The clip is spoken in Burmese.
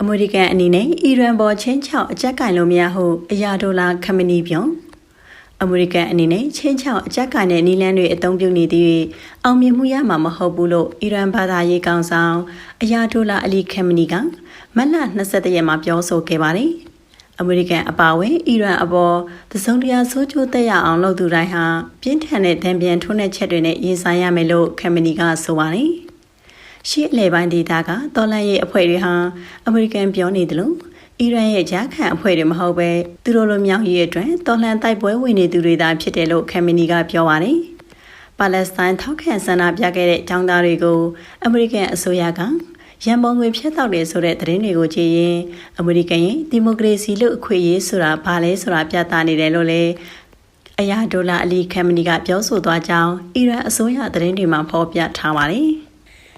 အမေရိကန်အနေနဲ့အီရန်ပေါ်ချင်းချောက်အကြက်ကင်လို့မရဟုအရာဒေါ်လာခမနီပြုံးအမေရိကန်အနေနဲ့ချင်းချောက်အကြက်ကင်တဲ့နီလန်းတွေအသုံးပြုနေသည်အောင်မြင်မှုရမှာမဟုတ်ဘူးလို့အီရန်ဘာသာရေးကောင်ဆောင်အရာဒေါ်လာအလီခမနီကမတ်လ23ရက်မှာပြောဆိုခဲ့ပါတယ်အမေရိကန်အပါအဝင်အီရန်အပေါ်သစုံတရာဆိုးကျိုးတက်ရအောင်လုပ်သူတိုင်းဟာပြင်းထန်တဲ့တံပြန်ထိုးတဲ့ချက်တွေနဲ့ရင်ဆိုင်ရမယ်လို့ခမနီကဆိုပါတယ်။ ရှေ့အလဲပိုင်းဒေသကတော်လန်ရဲ့အဖွဲ့တွေဟာအမေရိကန်ပြောနေတယ်လို့အီရန်ရဲ့ဂျာခံအဖွဲ့တွေမဟုတ်ပဲသူတို့လိုမြောက်ရေးအတွက်တော်လှန်တိုက်ပွဲဝင်နေသူတွေသာဖြစ်တယ်လို့ခမနီကပြောပါတယ်။ပါလက်စတိုင်းထောက်ခံဆန္ဒပြခဲ့တဲ့ចောင်းသားတွေကိုအမေရိကန်အစိုးရကရန်ပုံငွေဖျက်တောက်တယ်ဆိုတဲ့သတင်းတွေကိုကြည့်ရင်အမေရိကန်ရဲ့ဒီမိုကရေစီလို့အခွင့်အရေးဆိုတာဘာလဲဆိုတာပြသနေတယ်လို့လည်းအရာဒေါ်လာအလီကမ်ပဏီကပြောဆိုသွားကြောင်းအီရန်အစိုးရသတင်းတွေမှာဖော်ပြထားပါတယ်။